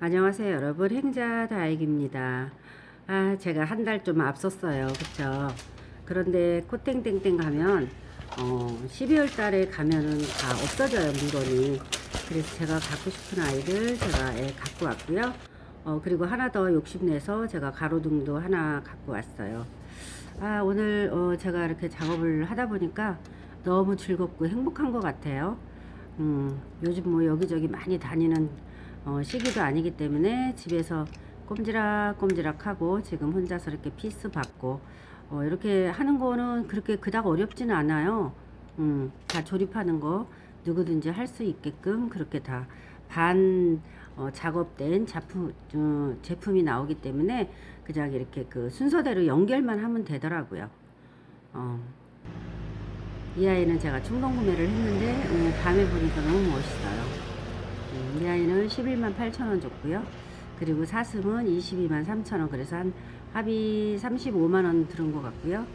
안녕하세요 여러분. 행자 다익입니다. 아 제가 한 달 좀 앞섰어요. 그쵸? 그런데 코땡땡땡 가면 어 12월 달에 가면은 다 없어져요 물건이. 그래서 제가 갖고 싶은 아이들 제가 예, 갖고 왔고요. 어 그리고 하나 더 욕심내서 제가 가로등도 하나 갖고 왔어요. 아 오늘 어 제가 이렇게 작업을 하다 보니까 너무 즐겁고 행복한 것 같아요. 음 요즘 뭐 여기저기 많이 다니는 어, 시기도 아니기 때문에 집에서 꼼지락꼼지락 하고 지금 혼자서 이렇게 피스 받고 어, 이렇게 하는 거는 그렇게 그닥 어렵지는 않아요. 음, 다 조립하는 거 누구든지 할 수 있게끔 그렇게 다반 어, 작업된 작품, 어, 제품이 나오기 때문에 그냥 이렇게 그 순서대로 연결만 하면 되더라고요. 어, 이 아이는 제가 충동 구매를 했는데 어, 밤에 보니까 너무 멋있어요. 음, 이 아이는 11만 8천원 줬고요. 그리고 사슴은 22만 3천원. 그래서 한 합이 35만원 들은 것 같고요.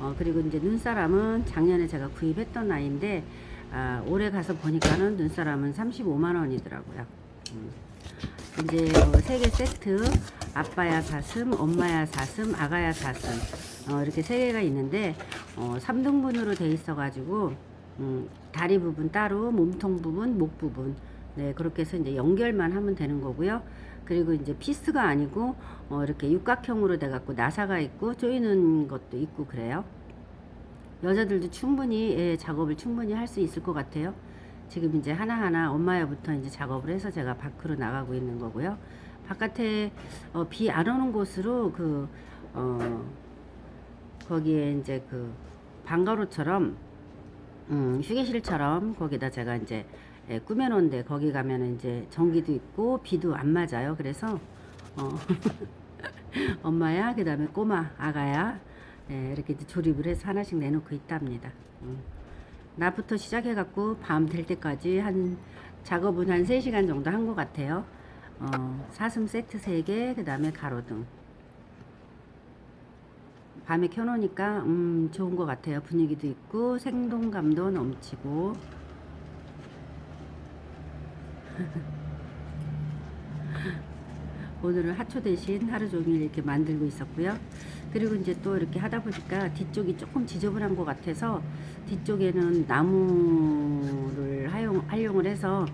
어, 그리고 이제 눈사람은 작년에 제가 구입했던 아이인데, 아, 올해 가서 보니까는 눈사람은 35만원이더라고요. 음. 이제 어, 세개 세트, 아빠야 사슴, 엄마야 사슴, 아가야 사슴, 어, 이렇게 세 개가 있는데, 어, 3등분으로 돼 있어 가지고, 음, 다리 부분 따로, 몸통 부분, 목 부분, 네, 그렇게 해서 이제 연결만 하면 되는 거고요. 그리고 이제 피스가 아니고 어, 이렇게 육각형으로 돼 갖고 나사가 있고 조이는 것도 있고 그래요. 여자들도 충분히 예, 작업을 충분히 할 수 있을 것 같아요. 지금 이제 하나하나 엄마야부터 이제 작업을 해서 제가 밖으로 나가고 있는 거고요. 바깥에 어, 비 안 오는 곳으로 그 어, 거기에 이제 그 방가로처럼 음, 휴게실처럼 거기다 제가 이제 예, 꾸며놓은데 거기 가면 이제 전기도 있고 비도 안 맞아요. 그래서 어, 엄마야 그 다음에 꼬마 아가야 예, 이렇게 조립을 해서 하나씩 내놓고 있답니다. 음. 낮부터 시작해 갖고 밤 될 때까지 한 작업은 한 3시간 정도 한 것 같아요. 어, 사슴 세트 3개, 그 다음에 가로등. 밤에 켜놓으니까 음, 좋은 것 같아요. 분위기도 있고 생동감도 넘치고 오늘은 하초 대신 하루 종일 이렇게 만들고 있었고요. 그리고 이제 또 이렇게 하다 보니까 뒤쪽이 조금 지저분한 것 같아서 뒤쪽에는 나무를 활용, 활용을 해서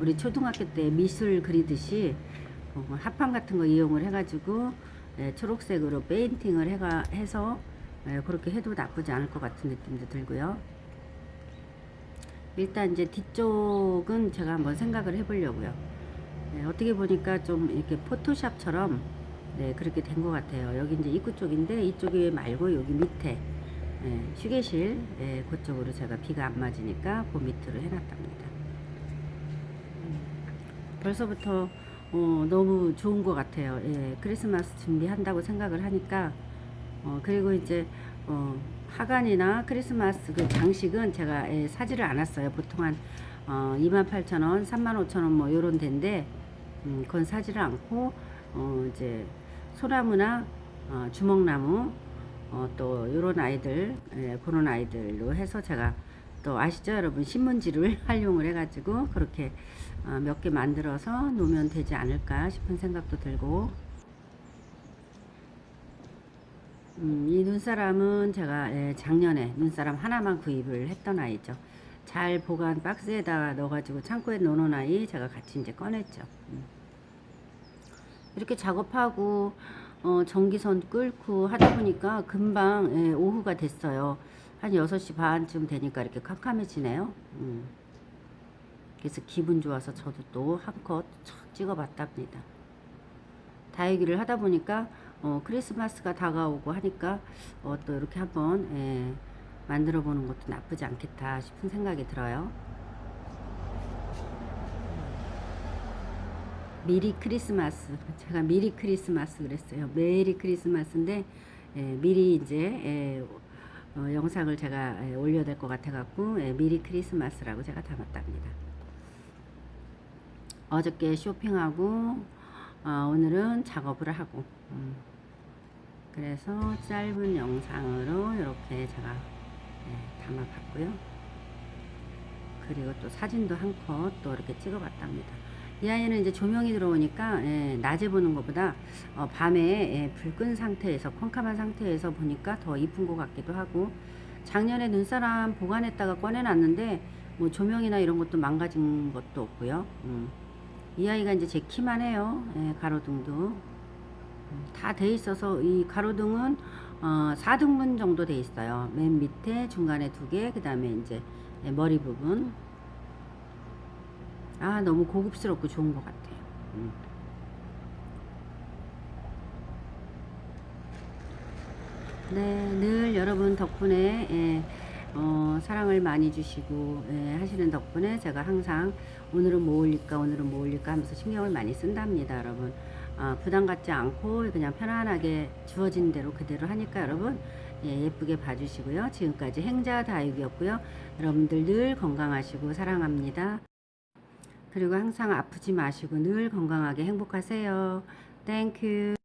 우리 초등학교 때 미술 그리듯이 어, 합판 같은 거 이용을 해가지고 예, 초록색으로 페인팅을 해가, 해서 예, 그렇게 해도 나쁘지 않을 것 같은 느낌도 들고요. 일단 이제 뒤쪽은 제가 한번 생각을 해보려고요. 네, 어떻게 보니까 좀 이렇게 포토샵처럼 네, 그렇게 된 것 같아요. 여기 이제 입구 쪽인데 이쪽이 말고 여기 밑에 네, 휴게실 네, 그쪽으로 제가 비가 안 맞으니까 그 밑으로 해놨답니다. 음, 벌써부터 어, 너무 좋은 것 같아요. 예, 크리스마스 준비한다고 생각을 하니까 어, 그리고 이제 어, 하간이나 크리스마스 그 장식은 제가 예, 사지를 않았어요. 보통 한 어, 28,000원, 35,000원 뭐 요런 데인데 음, 그건 사지를 않고 어, 이제 소나무나 어, 주먹나무 어, 또 요런 아이들 예, 그런 아이들로 해서 제가 또 아시죠? 여러분? 신문지를 활용을 해 가지고 그렇게 어, 몇 개 만들어서 놓으면 되지 않을까 싶은 생각도 들고 음, 이 눈사람은 제가 예, 작년에 눈사람 하나만 구입을 했던 아이죠. 잘 보관 박스에다 넣어가지고 창고에 넣어놓은 아이 제가 같이 이제 꺼냈죠. 음. 이렇게 작업하고 어, 전기선 끌고 하다 보니까 금방 예, 오후가 됐어요. 한 6시 반쯤 되니까 이렇게 캄캄해지네요. 음. 그래서 기분 좋아서 저도 또 한컷 찍어봤답니다. 다이기를 하다 보니까 어, 크리스마스가 다가오고 하니까 어, 또 이렇게 한번 예, 만들어 보는 것도 나쁘지 않겠다 싶은 생각이 들어요. 미리 크리스마스 제가 미리 크리스마스 그랬어요. 메리 크리스마스인데 예, 미리 이제 예, 어, 영상을 제가 예, 올려야 될 것 같아 갖고 예, 미리 크리스마스라고 제가 담았답니다. 어저께 쇼핑하고 어, 오늘은 작업을 하고 음. 그래서 짧은 영상으로 이렇게 제가 네, 담아봤고요. 그리고 또 사진도 한 컷 또 이렇게 찍어봤답니다. 이 아이는 이제 조명이 들어오니까 예, 낮에 보는 것보다 어, 밤에 예, 불끈 상태에서 컴컴한 상태에서 보니까 더 이쁜 것 같기도 하고 작년에 눈사람 보관했다가 꺼내놨는데 뭐 조명이나 이런 것도 망가진 것도 없고요. 음. 이 아이가 이제 제 키만 해요. 예, 가로등도 다 돼 있어서 이 가로등은 어, 4등분 정도 돼 있어요. 맨 밑에 중간에 두 개, 그 다음에 이제 예, 머리 부분. 아 너무 고급스럽고 좋은 것 같아요. 음. 네, 늘 여러분 덕분에 예, 어, 사랑을 많이 주시고 예, 하시는 덕분에 제가 항상 오늘은 뭐 올릴까 오늘은 뭐 올릴까 하면서 신경을 많이 쓴답니다 여러분 아, 부담 갖지 않고 그냥 편안하게 주어진 대로 그대로 하니까 여러분 예, 예쁘게 봐주시고요. 지금까지 행자 다육이었고요. 여러분들 늘 건강하시고 사랑합니다. 그리고 항상 아프지 마시고 늘 건강하게 행복하세요. 땡큐